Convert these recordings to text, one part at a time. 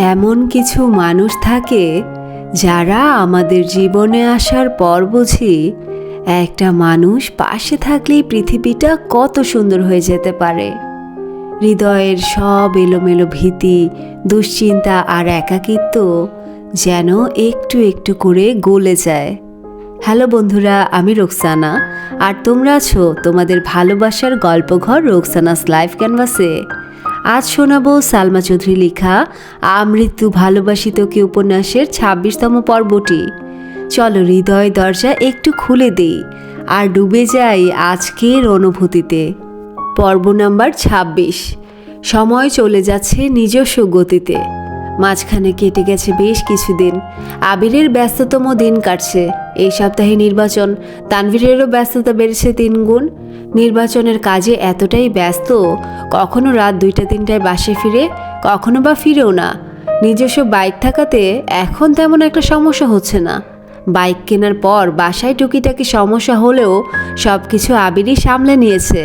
এমন কিছু মানুষ থাকে যারা আমাদের জীবনে আসার পর বুঝি একটা মানুষ পাশে থাকলেই পৃথিবীটা কত সুন্দর হয়ে যেতে পারে। হৃদয়ের সব এলোমেলো ভীতি, দুশ্চিন্তা আর একাকিত্ব যেন একটু একটু করে গলে যায়। হ্যালো বন্ধুরা, আমি রোকসানা। আর তোমরা আছো তোমাদের ভালোবাসার গল্পঘর রোকসানাস লাইফ ক্যানভাসে। আজ শোনাব সালমা চৌধুরী লেখা আমৃত্যু ভালোবাসিত তোকে উপন্যাসের ছাব্বিশতম পর্বটি। চলো হৃদয় দরজা একটু খুলে দেই, আর ডুবে যাই আজকের অনুভূতিতে। পর্ব নাম্বার ২৬ সময় চলে যাচ্ছে নিজস্ব গতিতে। মাঝখানে কেটে গেছে বেশ কিছুদিন। আবিরের ব্যস্ততম দিন কাটছে। এই সপ্তাহে নির্বাচন। তানভীরেরও ব্যস্ততা বেড়েছে তিন গুণ নির্বাচনের কাজে এতটাই ব্যস্ত, কখনো রাত দুইটা তিনটায় বাসে ফিরে, কখনো বা ফিরেও না। নিজস্ব বাইক থাকাতে এখন তেমন একটা সমস্যা হচ্ছে না। বাইক কেনার পর বাসায় টুকিটাকি সমস্যা হলেও সব কিছু আবিরই সামলে নিয়েছে।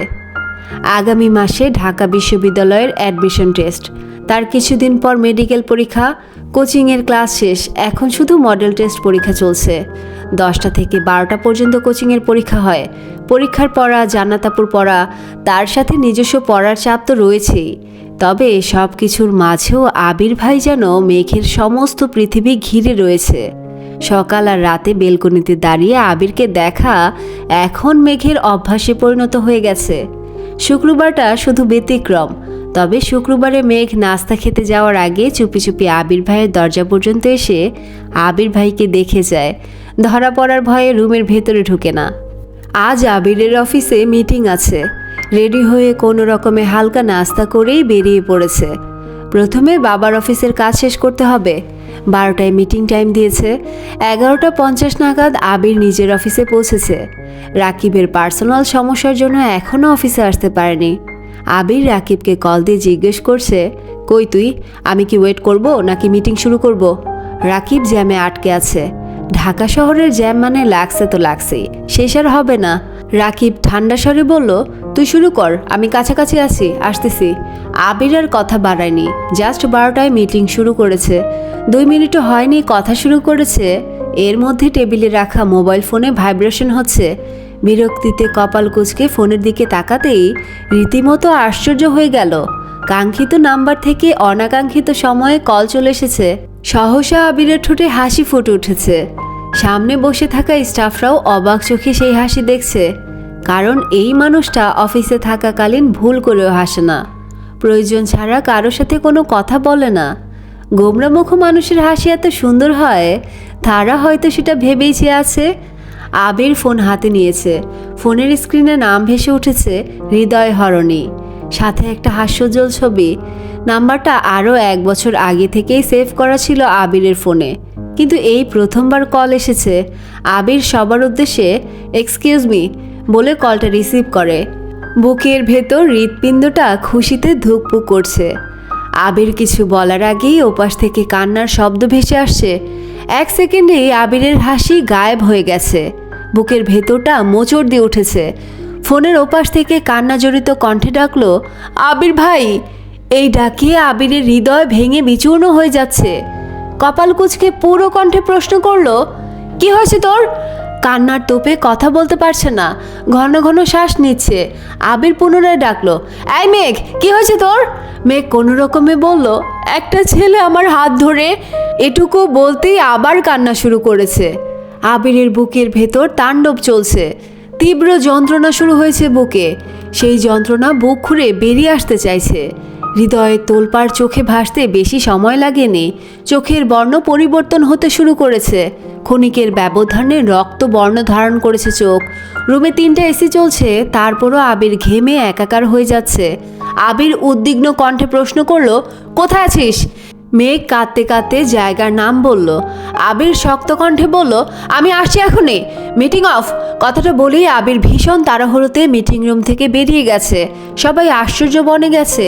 আগামী মাসে ঢাকা বিশ্ববিদ্যালয়ের অ্যাডমিশন টেস্ট। তার কিছুদিন পর মেডিকেল পরীক্ষা, কোচিংয়ের ক্লাস শেষ, এখন শুধু মডেল টেস্ট পরীক্ষা চলছে। দশটা থেকে বারোটা পর্যন্ত কোচিংয়ের পরীক্ষা হয়। পরীক্ষার পড়া, জান্নাতাপুর পড়া, তার সাথে নিজস্ব পড়ার চাপ তো রয়েছেই। তবে সব কিছুর মাঝেও আবির ভাই যেন মেঘের সমস্ত পৃথিবী ঘিরে রয়েছে। সকাল আর রাতে বেলকনিতে দাঁড়িয়ে আবিরকে দেখা এখন মেঘের অভ্যাসে পরিণত হয়ে গেছে। শুক্রবারটা শুধু ব্যতিক্রম। তবে শুক্রবারে মেঘ নাস্তা খেতে যাওয়ার আগে চুপি চুপি আবির ভাইয়ের দরজা পর্যন্ত এসে আবির ভাইকে দেখে যায়। ধরা পড়ার ভয়ে রুমের ভেতরে ঢুকে না। আজ আবিরের অফিসে মিটিং আছে। রেডি হয়ে কোনো রকমে হালকা নাস্তা করেই বেরিয়ে পড়েছে। প্রথমে বাবার অফিসের কাজ শেষ করতে হবে। বারোটায় মিটিং টাইম দিয়েছে। এগারোটা পঞ্চাশ নাগাদ আবির নিজের অফিসে পৌঁছেছে। রাকিবের পার্সোনাল সমস্যার জন্য এখনও অফিসে আসতে পারেনি। আবির রাকিবকে কল দিয়ে জিজ্ঞেস করছে, কই তুই? আমি কি ওয়েট করব নাকি মিটিং শুরু করব? রাকিব জ্যামে আটকে আছে। ঢাকা শহরের জ্যাম মানে লাগছে তো লাগছেই, শেষ আর হবে না। রাকিব ঠান্ডা স্বরে বলল, তুই শুরু কর, আমি কাছাকাছি আছি, আসতেছি। আবির আর কথা বাড়ায়নি জাস্ট বারোটায় মিটিং শুরু করেছে। দুই মিনিটও হয়নি, কথা শুরু করেছে। এর মধ্যে টেবিলে রাখা মোবাইল ফোনে ভাইব্রেশন হচ্ছে। বিরক্তিতে কপাল কুচকে ফোনের দিকে তাকাতেই রীতিমতো আশ্চর্য হয়ে গেল। কাঙ্ক্ষিত নাম্বার থেকে অনাকাঙ্ক্ষিত সময়ে কল চলে এসেছে। সহসা আবিরের ঠোঁটে হাসি ফুটে উঠেছে। সামনে বসে থাকা স্টাফরাও অবাক চোখে সেই হাসি দেখছে। কারণ এই মানুষটা অফিসে থাকাকালীন ভুল করেও হাসে না। প্রয়োজন ছাড়া কারোর সাথে কোনো কথা বলে না। গোমরামুখ মানুষের হাসি এত সুন্দর হয়, তারা হয়তো সেটা ভেবেই চেয়ে আছে আবির ফোন হাতে নিয়েছে। ফোনের স্ক্রিনে নাম ভেসে উঠেছে, হৃদয় হরণী। সাথে একটা হাস্যজ্জ্বল ছবি। নাম্বারটা আরও এক বছর আগে থেকেই সেভ করা ছিল আবিরের ফোনে। কিন্তু এই প্রথমবার কল এসেছে। আবির সবার উদ্দেশ্যে এক্সকিউজ মি বলে কলটা রিসিভ করে। বুকের ভেতর হৃৎপিণ্ডটা খুশিতে ধুকপুক করছে। আবির কিছু বলার আগেই ওপাশ থেকে কান্নার শব্দ ভেসে আসছে। এক সেকেন্ডেই আবিরের হাসি গায়েব হয়ে গেছে। বুকের ভেতরটা মোচড় দিয়ে উঠেছে। ফোনের ওপাশ থেকে কান্না জড়িত কণ্ঠে ডাকলো, আবির ভাই, এই ডাকে আবিরের হৃদয় ভেঙে বিচূর্ণ হয়ে যাচ্ছে। কপাল কুচকে পুরো কণ্ঠে প্রশ্ন করল, কি হয়েছে তোর? কান্নার তোপে কথা বলতে পারছে না, ঘন ঘন শ্বাস নিচ্ছে। আবির পুনরায় ডাকলো, এই মেঘ, কি হয়েছে তোর? মেঘ কোনো রকমে বলল, একটা ছেলে আমার হাত ধরে এটুকু বলতেই আবার কান্না শুরু করেছে। আবিরের বুকের ভেতর তাণ্ডব চলছে। তীব্র যন্ত্রণা শুরু হয়েছে বুকে। সেই যন্ত্রণা বুক খুঁড়ে বেরিয়ে আসতে চাইছে। হৃদয়ে তোলপাড় চোখে ভাসতে বেশি সময় লাগেনি। চোখের বর্ণ পরিবর্তন হতে শুরু করেছে। ক্ষণিকের ব্যবধানে রক্ত বর্ণ ধারণ করেছে চোখ। রুমে তিনটা এসি চলছে, তারপরও আবির ঘেমে একাকার হয়ে যাচ্ছে। আবির উদ্বিগ্ন কণ্ঠে প্রশ্ন করল, কোথায় আছিস? মেঘ কাঁদতে কাঁদতে জায়গার নাম বলল। আবির শক্ত কণ্ঠে বলল, আমি আসছি এখনই। Meeting off. কথাটা বলেই আবির ভীষণ তাড়াহুড়োতে মিটিং রুম থেকে বেরিয়ে গেছে। সবাই আশ্চর্য বনে গেছে।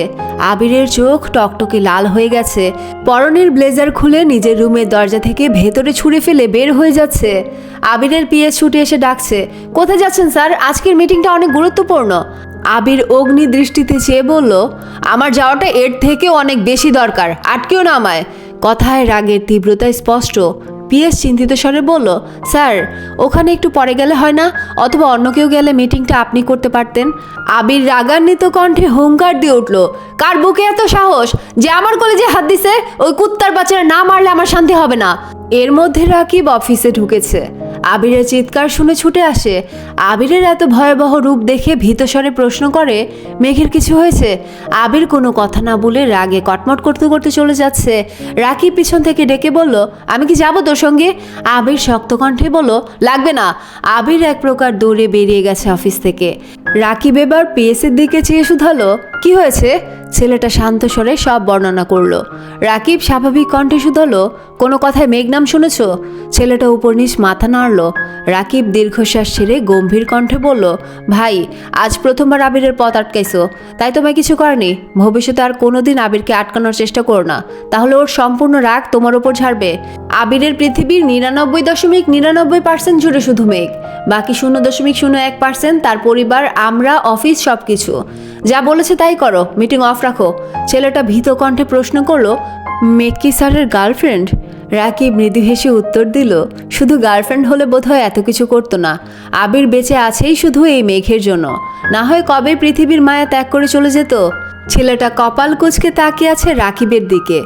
আবিরের চোখ টকটকে লাল হয়ে গেছে। পরনের ব্লেজার খুলে নিজের রুমের দরজা থেকে ভেতরে ছুঁড়ে ফেলে বের হয়ে যাচ্ছে। আবিরের পিএস ছুটে এসে ডাকছে, কোথায় যাচ্ছেন স্যার? আজকের মিটিংটা অনেক গুরুত্বপূর্ণ। আবির অগ্নি দৃষ্টিতে চেয়ে বলল, আমার যাওয়াটা এর থেকেও অনেক বেশি দরকার, আটকেও না আমায়। কথায় রাগের তীব্রতা স্পষ্ট। পিএস চিন্তিত স্বরে বলল, স্যার, ওখানে একটু পরে গেলে হয় না? অথবা অন্য কেউ গেলে মিটিংটা আপনি করতে পারতেন? আবির রাগান্বিত কণ্ঠে হুঙ্কার দিয়ে উঠল, কার বুকে এত সাহস? যে আমার কলেজে হাত দিছে, ওই কুত্তার বাচ্চারা না মারলে আমার শান্তি হবে না। এর মধ্যে রাকিব অফিসে ঢুকেছে। আবিরের চিৎকার শুনে ছুটে আসে। আবিরের এত ভয়াবহ রূপ দেখে ভীতস্বরে প্রশ্ন করে, মেঘের কিছু হয়েছে? আবির কোনো কথা না বলে রাগে কটমট করতে করতে চলে যাচ্ছে। রাকিব পিছন থেকে ডেকে বলল, আমি কি যাব তোর সঙ্গে? আবির শক্ত কণ্ঠে বলল, লাগবে না। আবির এক প্রকার দৌড়ে বেরিয়ে গেছে অফিস থেকে। রাকিব এবার পিএসের দিকে চেয়ে শুধালো কি হয়েছে? ছেলেটা শান্ত স্বরে সব বর্ণনা করল। রাকিব স্বাভাবিক কণ্ঠে শুধালো, কোনো কথায় মেঘ নাম শুনেছ? ছেলেটা উপর নিচ মাথা নাড়ল। রাকিব দীর্ঘশ্বাস ছেড়ে গম্ভীর কণ্ঠে বলল, ভাই, আজ প্রথমবার আবিরের পথ আটকাইছো। তাই তোমায় কিছু করেনি। ভবিষ্যতে আর কোনোদিন আবিরকে আটকানোর চেষ্টা করো না। তাহলে ওর সম্পূর্ণ রাগ তোমার ওপর ঝাড়বে। আবিরের পৃথিবীর নিরানব্বই দশমিক নিরানব্বই পার্সেন্ট জুড়ে শুধু মেঘ। বাকি শূন্য দশমিক শূন্য এক পার্সেন্ট তার পরিবার, আমরা, অফিস সব কিছু যা বলেছে তাই করো মিটিং অফ রাখো। ছেলেটা ভীত কণ্ঠে প্রশ্ন করল মেঘ কি স্যারের গার্লফ্রেন্ড? রাকিব মৃদু হেসে উত্তর দিল, শুধু গার্লফ্রেন্ড হলে বোধহয় এত কিছু করতো না। আবির বেঁচে আছেই শুধু এই মেঘের জন্য। না হয় কবে পৃথিবীর মায়া ত্যাগ করে চলে যেত? ছেলেটা কপাল কুচকে তাকিয়ে আছে রাকিবের দিকে।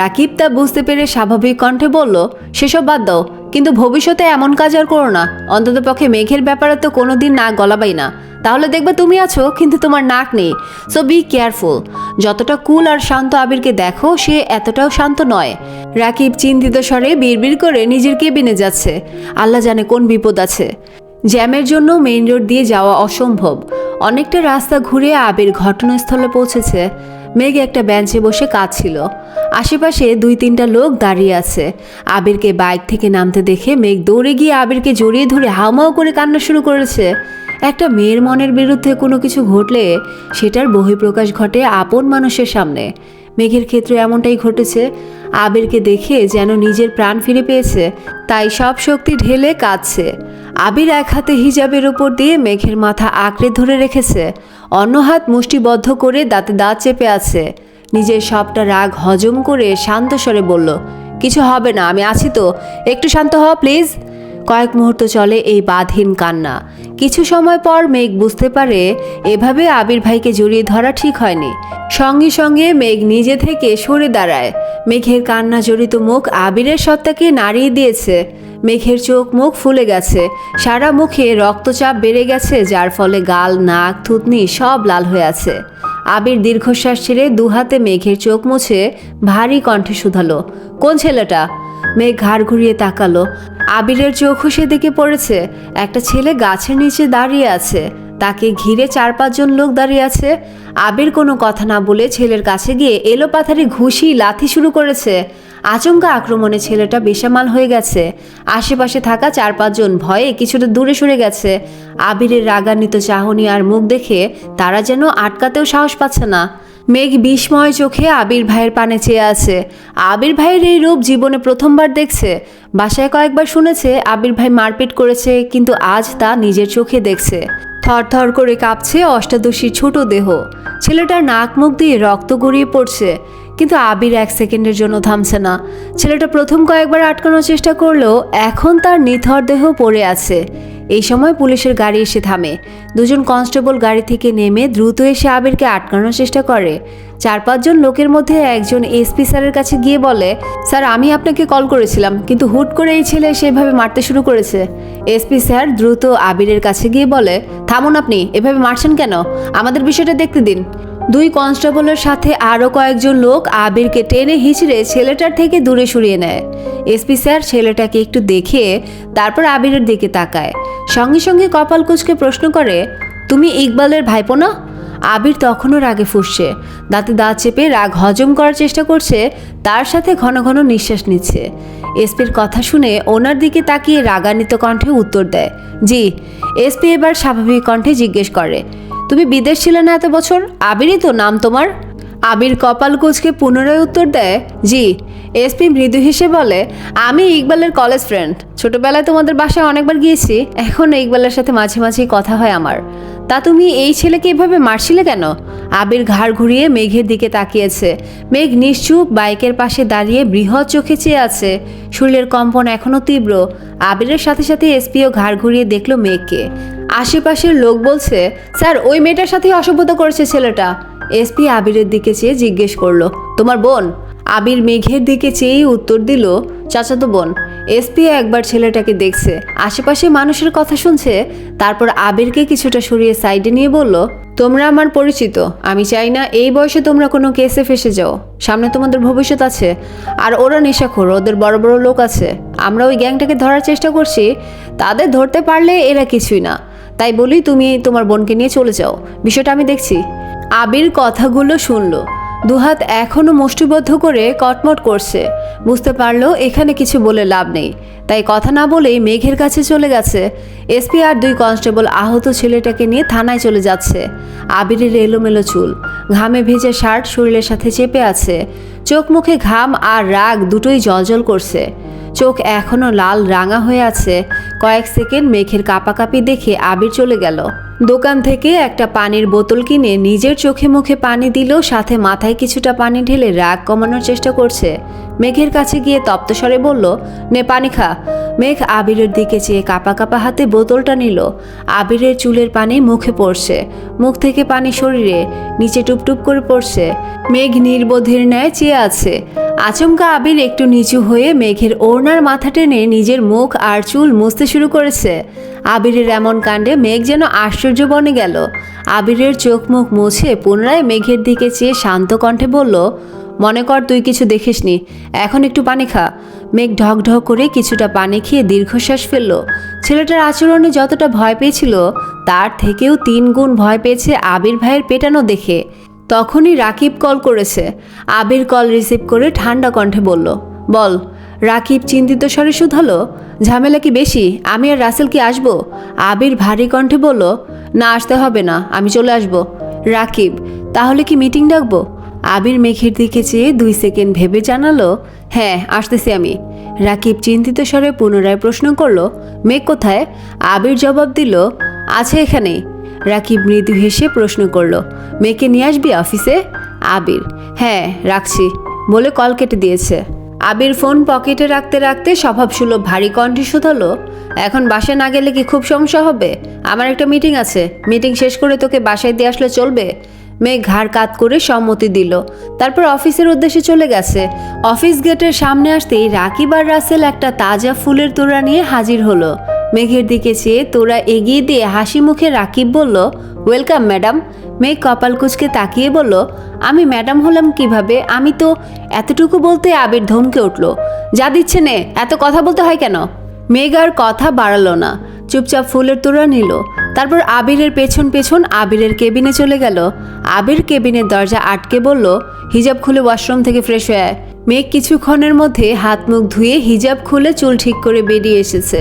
রাকিব তা বুঝতে পেরে স্বাভাবিক কণ্ঠে বলল, সেসব বাদ দাও কিন্তু ভবিষ্যতে এমন কাজ আর করো না। অন্তত পক্ষে মেঘের ব্যাপারে তো কোনোদিন নাক গলাবাই না। তাহলে দেখবে তুমি আছো, কিন্তু তোমার নাক নেই। সো বি কেয়ারফুল যতটা কুল আর শান্ত আবিরকে দেখো, সে এতটাও শান্ত নয়। রাকিব চিন্তিত স্বরে বিড়বিড় করে নিজের কেবিনে যাচ্ছে। আল্লাহ জানে কোন বিপদ আছে। জ্যামের জন্য মেইন রোড দিয়ে যাওয়া অসম্ভব। অনেকটা রাস্তা ঘুরে আবির ঘটনাস্থলে পৌঁছেছে। মেঘ একটা বেঞ্চে বসে কাঁদছিল। আশেপাশে দুই তিনটা লোক দাঁড়িয়ে আছে। আবিরকে বাইক থেকে নামতে দেখে মেঘ দৌড়ে গিয়ে আবিরকে জড়িয়ে ধরে হাউমাউ করে কান্না শুরু করেছে। একটা মেয়ের মনের বিরুদ্ধে কোনো কিছু ঘটলে সেটার বহিঃপ্রকাশ ঘটে আপন মানুষের সামনে। মেঘের ক্ষেত্রে এমনটাই ঘটেছে। আবিরকে দেখে যেন নিজের প্রাণ ফিরে পেয়েছে, তাই সব শক্তি ঢেলে কাঁদছে। আবির এক হাতে হিজাবের ওপর দিয়ে মেঘের মাথা আঁকড়ে ধরে রেখেছে, অন্য হাত মুষ্টিবদ্ধ করে দাঁতে দাঁত চেপে আছে। নিজের সবটা রাগ হজম করে শান্ত স্বরে বলল, কিছু হবে না, আমি আছি তো। একটু শান্ত হওয়া প্লিজ। কয়েক মুহূর্ত চলে এই বাঁধহীন কান্না। কিছু সময় পর মেঘ বুঝতে পারে এভাবে আবির ভাইকে জড়িয়ে ধরা ঠিক হয়নি। সঙ্গে সঙ্গে মেঘ নিজে থেকে সরে দাঁড়ায়। মেঘের কান্না জড়িত মুখ আবিরের সত্তাকে নাড়িয়ে দিয়েছে। মেঘের চোখ মুখ ফুলে গেছে। সারা মুখে রক্তচাপ বেড়ে গেছে, যার ফলে গাল, নাক, থুতনি সব লাল হয়ে আছে। আবির দীর্ঘশ্বাস ছেড়ে দুহাতে মেঘের চোখ মুছে ভারী কণ্ঠে শুধালো, কোন ছেলেটা? মেঘ ঘাড় ঘুরিয়ে তাকালো। আবিরের চোখও সেদিকে পড়েছে। একটা ছেলে গাছের নিচে দাঁড়িয়ে আছে। তাকে ঘিরে চার পাঁচজন লোক দাঁড়িয়ে আছে। আবির কোনো কথা না বলে ছেলের কাছে গিয়ে এলো পাথারি ঘুষি লাথি শুরু করেছে। আচমকা আক্রমণে ছেলেটা বেসামাল হয়ে গেছে। আশেপাশে থাকা চার পাঁচজন ভয়ে কিছুটা দূরে সরে গেছে। আবিরের রাগান্বিত চাহনি আর মুখ দেখে তারা যেন আটকাতেও সাহস পাচ্ছে না। মেঘ বিস্ময় চোখে আবির ভাইয়ের পানে চেয়ে আছে। আবির ভাইয়ের এই রূপ জীবনে প্রথমবার দেখছে। বাসায় কয়েকবার শুনেছে, আবির ভাই মারপিট করেছে, কিন্তু আজ তা নিজের চোখে দেখছে। থরথর করে কাঁপছে অষ্টাদশীর ছোট দেহ। ছেলেটার নাক মুখ দিয়ে রক্ত গড়িয়ে পড়ছে, কিন্তু আবির এক সেকেন্ডের জন্য থামছে না। ছেলেটা প্রথম কয়েকবার আটকানোর চেষ্টা করলেও এখন তার নিথর দেহ পড়ে আছে। এই সময় পুলিশের গাড়ি এসে থামে। দুজন কনস্টেবল গাড়ি থেকে নেমে দ্রুত এসে আবিরকে আটকানোর চেষ্টা করে। চার পাঁচজন লোকের মধ্যে একজন এসপি স্যারের কাছে গিয়ে বলে, স্যার, আমি আপনাকে কল করেছিলাম, কিন্তু হুট করে এই ছেলে সেভাবে মারতে শুরু করেছে। এসপি স্যার দ্রুত আবিরের কাছে গিয়ে বলে, থামুন আপনি, এভাবে মারছেন কেন? আমাদের বিষয়টা দেখতে দিন। দুই কনস্টেবলের সাথে আরও কয়েকজন লোক আবিরকে টেনে হিচড়ে ছেলেটার থেকে দূরে সরিয়ে নেয়। এসপি স্যার ছেলেটাকে একটু দেখে তারপর আবিরের দিকে তাকায়। সঙ্গে সঙ্গে কপাল কুচকে প্রশ্ন করে, তুমি ইকবালের ভাইপো না? আবির তখনও রাগে ফুসছে। দাঁতে দাঁত চেপে রাগ হজম করার চেষ্টা করছে, তার সাথে ঘন ঘন নিঃশ্বাস নিচ্ছে। এসপির কথা শুনে ওনার দিকে তাকিয়ে রাগান্বিত কণ্ঠে উত্তর দেয়, জি। এসপি এবার স্বাভাবিক কণ্ঠে জিজ্ঞেস করে তুমি বিদেশ ছিলে না এত বছর? আবিরই তো নাম তোমার। আবির কপাল কুচকে পুনরায় উত্তর দেয়, জি এসপি মৃদু হেসে বলে, আমি ইকবালের কলেজ ফ্রেন্ড ছোটবেলায় তোমাদের বাসায় অনেকবার গিয়েছি, এখন ইকবালের সাথে মাঝে মাঝেই কথা হয় আমার। তা তুমি এই ছেলেকে এভাবে মারছিলে কেন? আবির ঘাড় ঘুরিয়ে মেঘের দিকে তাকিয়েছে। মেঘ নিশ্চুপ বাইকের পাশে দাঁড়িয়ে বৃহৎ চোখে চেয়ে আছে। শরীরের কম্পন এখনও তীব্র। আবিরের সাথে সাথে এসপিও ঘাড় ঘুরিয়ে দেখল মেঘকে। আশেপাশের লোক বলছে, স্যার, ওই মেয়েটার সাথেই অসভ্যতা করেছে ছেলেটা। এসপি আবিরের দিকে চেয়ে জিজ্ঞেস করল, তোমার বোন? আবির মেঘের দিকে চেয়েই উত্তর দিল, চাচাতো বোন এসপি একবার ছেলেটাকে দেখছে, আশেপাশে মানুষের কথা শুনছে। তারপর আবিরকে কিছুটা সরিয়ে সাইডে নিয়ে বলল, তোমরা আমার পরিচিত, আমি চাই না এই বয়সে তোমরা কোনো কেসে ফেসে যাও। সামনে তোমাদের ভবিষ্যৎ আছে, আর ওরা নেশাখোর, ওদের বড় বড় লোক আছে। আমরা ওই গ্যাংটাকে ধরার চেষ্টা করছি, তাদের ধরতে পারলে এরা কিছুই না। তাই বলি, তুমি তোমার বোনকে নিয়ে চলে যাও। বিষয়টা আমি দেখছি। আবির কথাগুলো শুনলো। দুহাত এখনও মুষ্টিবদ্ধ করে কটমট করছে। বুঝতে পারল এখানে কিছু বলে লাভ নেই। তাই কথা না বলেই মেঘের কাছে চলে গেছে। এসপি আর দুই কনস্টেবল আহত ছেলেটাকে নিয়ে থানায় চলে যাচ্ছে। আবিরের এলোমেলো চুল, ঘামে ভেজে শার্ট শরীরের সাথে চেপে আছে। চোখ মুখে ঘাম আর রাগ দুটোই জলজল করছে। চোখ এখনও লাল রাঙা হয়ে আছে। কয়েক সেকেন্ড মেঘের কাপাকাপি দেখে আবির চলে গেল। দোকান থেকে একটা পানির বোতল কিনে নিজের চোখে মুখে পানি দিল সাথে মাথায় কিছুটা পানি ঢেলে রাগ কমানোর চেষ্টা করছে। মেঘের কাছে গিয়ে তপ্তস্বরে বলল নে পানি খা মেঘ আবিরের দিকে চেয়ে কাপা কাপা হাতে বোতলটা নিল। আবিরের চুলের পানি মুখে পড়ছে। মুখ থেকে পানি শরীরে, নিচে টুপটুপ করে পড়ছে। মেঘ নির্বোধের ন্যায় চেয়ে আছে। আচমকা আবির একটু নিচু হয়ে মেঘের ওড়নার মাথা টেনে নিজের মুখ আর চুল মুছতে শুরু করেছে। আবিরের এমন কাণ্ডে মেঘ যেন আশ্চর্য বনে গেল। আবিরের চোখ মুখ মুছে পুনরায় মেঘের দিকে চেয়ে শান্ত কণ্ঠে বলল মনে কর তুই কিছু দেখিসনি। এখন একটু পানি খা। মেঘ ঢক ঢক করে কিছুটা পানি খেয়ে দীর্ঘশ্বাস ফেলল। ছেলেটার আচরণে যতটা ভয় পেয়েছিল, তার থেকেও তিন গুণ ভয় পেয়েছে আবির ভাইয়ের পেটানো দেখে। তখনই রাকিব কল করেছে। আবির কল রিসিভ করে ঠান্ডা কণ্ঠে বলল, বল, রাকিব চিন্তিত স্বরে শুধালো, ঝামেলা কি বেশি? আমি আর রাসেল কি আসব? আবির ভারী কণ্ঠে বলল, না, আসতে হবে না, আমি চলে আসব। রাকিব, তাহলে কি মিটিং ডাকবো? আবির মেঘের দিকে চেয়ে দুই সেকেন্ড ভেবে জানালো হ্যাঁ আসতেছি আমি। রাকিব চিন্তিত স্বরে পুনরায় প্রশ্ন করল, মেঘ কোথায়? আবির জবাব দিল, আছে এখানে। রাকিব মৃদু হেসে প্রশ্ন করল, মেয়েকে নিয়ে আসবি অফিসে? আবির হ্যাঁ রাখছি। বলে কল কেটে দিয়েছে। আবির ফোন পকেটে রাখতে রাখতে স্বভাবসুলভ ভারী কণ্ঠে শুধালো, এখন বাসায় না গেলে কি খুব সমস্যা হবে? আমার একটা মিটিং আছে। মিটিং শেষ করে তোকে বাসায় দিয়ে আসলে চলবে? মেয়ে ঘাড় কাত করে সম্মতি দিল। তারপর অফিসের উদ্দেশ্যে চলে গেছে। অফিস গেটের সামনে আসতেই রাকিব আর রাসেল একটা তাজা ফুলের তোড়া নিয়ে হাজির হলো। মেঘের দিকে চেয়ে তোরা এগিয়ে দিয়ে হাসি মুখে রাকিব বলল, ওয়েলকাম, ম্যাডাম। মেঘ কপাল কুচকে তাকিয়ে বলল, আমি ম্যাডাম হলাম কীভাবে? আমি তো এতটুকু বলতে আবির ধমকে উঠল। যা দিচ্ছে নে, এত কথা বলতে হয় কেন? মেঘ আর কথা বাড়ালো না। চুপচাপ ফুলের তোড়া নিল। তারপর আবিরের পেছন পেছন আবিরের কেবিনে চলে গেল। আবির কেবিনের দরজা আটকে বলল, হিজাব খুলে ওয়াশরুম থেকে ফ্রেশ হয়ে আয়। মেঘ কিছুক্ষণের মধ্যে হাত মুখ ধুয়ে হিজাব খুলে চুল ঠিক করে বেরিয়ে এসেছে।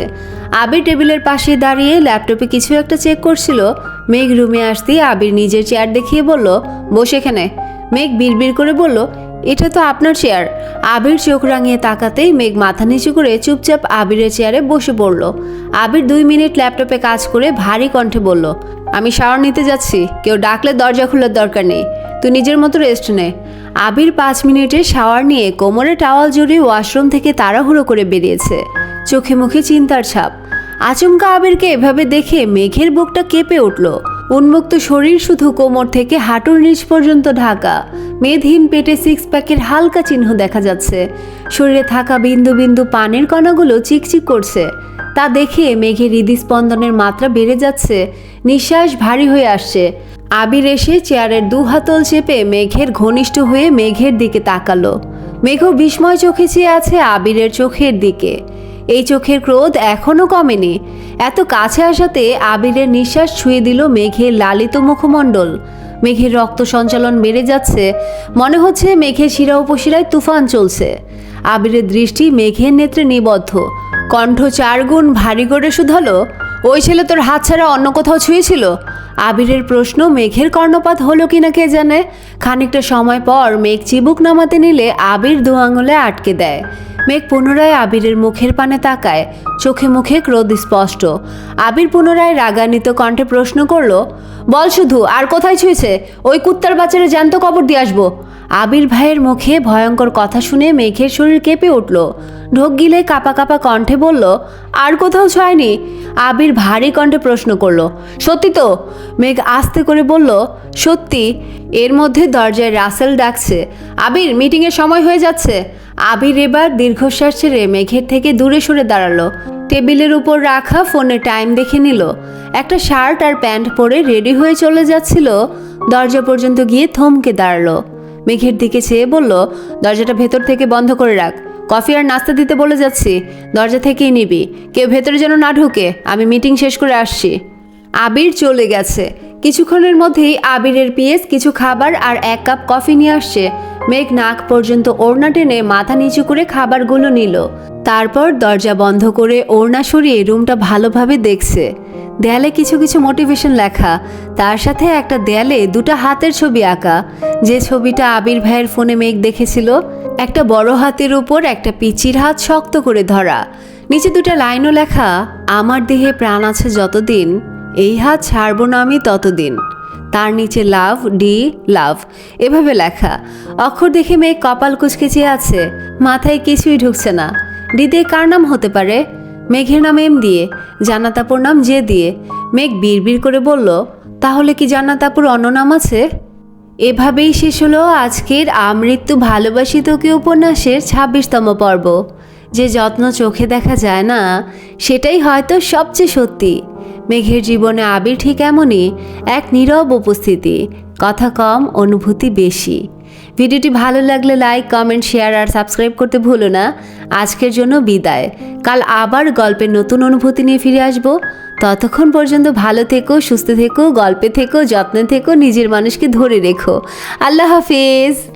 আবির টেবিলের পাশে দাঁড়িয়ে ল্যাপটপে কিছু একটা চেক করছিল। মেঘ রুমে আসতেই আবির নিজের চেয়ার দেখিয়ে বলল, বসে এখানে। মেঘ বিড়বিড় করে বলল এটা তো আপনার চেয়ার আবির চোখ রাঙিয়ে তাকাতেই মেঘ মাথা নিচু করে চুপচাপ আবিরের চেয়ারে বসে পড়ল। আবির দুই মিনিট ল্যাপটপে কাজ করে ভারী কণ্ঠে বলল, আমি শাওয়ার নিতে যাচ্ছি। কেউ ডাকলে দরজা খোলার দরকার নেই। তুই নিজের মতো রেস্ট নে। আবির পাঁচ মিনিটে শাওয়ার নিয়ে কোমরে টাওয়াল জড়িয়ে ওয়াশরুম থেকে তাড়াহুড়ো করে বেরিয়েছে। চোখে মুখে চিন্তার ছাপ। আচমকা আবিরকে এভাবে দেখে মেঘের বুকটা কেঁপে উঠল। উন্মুক্ত শরীর শুধু কোমর থেকে হাঁটুর নিচ পর্যন্ত ঢাকা। মেদহীন পেটে সিক্স প্যাকের হালকা চিহ্ন দেখা যাচ্ছে। শরীরে থাকা বিন্দু বিন্দু পানের কণাগুলো চিকচিক করছে। তা দেখে মেঘের হৃদস্পন্দনের মাত্রা বেড়ে যাচ্ছে। নিঃশ্বাস ভারী হয়ে আসছে। আবির এসে চেয়ারের দু হাতল চেপে মেঘের ঘনিষ্ঠ হয়ে মেঘের দিকে তাকালো। মেঘ বিস্ময় চোখে চেয়ে আছে আবিরের চোখের দিকে। এই চোখের ক্রোধ এখনও কমেনি। এত কাছে আসাতে আবিরের নিঃশ্বাস ছুঁয়ে দিল মেঘের লালিত মুখমণ্ডল। মেঘের রক্ত সঞ্চালন বেড়ে যাচ্ছে। মনে হচ্ছে মেঘের শিরা উপশিরায় তুফান চলছে। আবিরের দৃষ্টি মেঘের নেত্রে নিবদ্ধ। কণ্ঠ চার গুণ ভারী করে শুধালো ওই ছেলে তোর হাত ছাড়া অন্য কোথাও ছুঁয়েছিল? আবিরের প্রশ্ন মেঘের কর্ণপাত হলো কিনা কে জানে? খানিকটা সময় পর মেঘ চিবুক নামাতে নিলে আবির দু আঙুলে আটকে দেয়। মেঘ পুনরায় আবিরের মুখের পানে তাকায়। চোখে মুখে ক্রোধ স্পষ্ট। আবির পুনরায় রাগান্বিত কণ্ঠে প্রশ্ন করল, বল শুধু, আর কোথায় ছুঁয়েছে? ওই কুত্তার বাচ্চারা জ্যান্ত কবর দিয়ে আসব। আবির ভাইয়ের মুখে ভয়ঙ্কর কথা শুনে মেঘের শরীর কেঁপে উঠল। ঢোক গিলে কাপা কাপা কণ্ঠে বলল, আর কোথাও ছয়নি আবির ভারী কণ্ঠে প্রশ্ন করল, সত্যি তো? মেঘ আস্তে করে বলল, সত্যি, এর মধ্যে দরজায় রাসেল ডাকছে। আবির মিটিংয়ের সময় হয়ে যাচ্ছে। আবির এবার দীর্ঘশ্বাস ছেড়ে মেঘের থেকে দূরে সরে দাঁড়াল। টেবিলের উপর রাখা ফোনে টাইম দেখে নিল, একটা শার্ট আর প্যান্ট পরে রেডি হয়ে চলে যাচ্ছিল। দরজা পর্যন্ত গিয়ে থমকে দাঁড়াল। মেঘের দিকে চেয়ে বলল, দরজাটা ভেতর থেকে বন্ধ করে রাখ। কফি আর নাস্তা দিতে বলে যাচ্ছি। দরজা থেকেই নিবি। কেউ ভেতরে যেন না ঢুকে, আমি মিটিং শেষ করে আসছি। আবির চলে গেছে। কিছুক্ষণের মধ্যেই আবিরের পিএস কিছু খাবার আর এক কাপ কফি নিয়ে আসছে। মেঘ নাক পর্যন্ত ওড়না টেনে মাথা নিচু করে খাবারগুলো নিল। তারপর দরজা বন্ধ করে ওড়না সরিয়ে রুমটা ভালোভাবে দেখছে। দেয়ালে কিছু কিছু মোটিভেশন লেখা। তার সাথে একটা দেয়ালে দুটো হাতের ছবি আঁকা। যে ছবিটা আবির ভাইয়ের ফোনে মেঘ দেখেছিল, একটা বড় হাতের উপর একটা পিচির হাত শক্ত করে ধরা। নিচে দুটো লাইনও লেখা, আমার দেহে প্রাণ আছে যতদিন, এই হাত ছাড়ব না আমি ততদিন। তার নিচে লাভ, ডি, লাভ, এভাবে লেখা। অক্ষর দেখে মেঘ কপাল কুচকে চেয়ে আছে, মাথায় কিছুই ঢুকছে না। ডি দিয়ে কার নাম হতে পারে? মেঘের নাম এম দিয়ে, জান্নাতাপুর নাম জে দিয়ে। মেঘ বিড়বিড় করে বলল, তাহলে কি জান্নাতাপুর অন্য নাম আছে? এভাবেই শেষ হলো আজকের আমৃত্যু ভালোবাসি তোকে উপন্যাসের ছাব্বিশতম পর্ব। যে যত্ন চোখে দেখা যায় না, সেটাই হয়তো সবচেয়ে সত্যি। মেঘের জীবনে আবির ঠিক এমনই এক নীরব উপস্থিতি, কথা কম, অনুভূতি বেশি। ভিডিওটি ভালো লাগলে লাইক কমেন্ট শেয়ার আর সাবস্ক্রাইব করতে ভুলো না। আজকের জন্য বিদায়। কাল আবার গল্পের নতুন অনুভূতি নিয়ে ফিরে আসব। ততক্ষণ পর্যন্ত ভালো থেকো, সুস্থ থেকো, গল্পে থেকো, যত্নে থেকো, নিজের মানুষকে ধরে রেখো। আল্লাহ হাফিজ।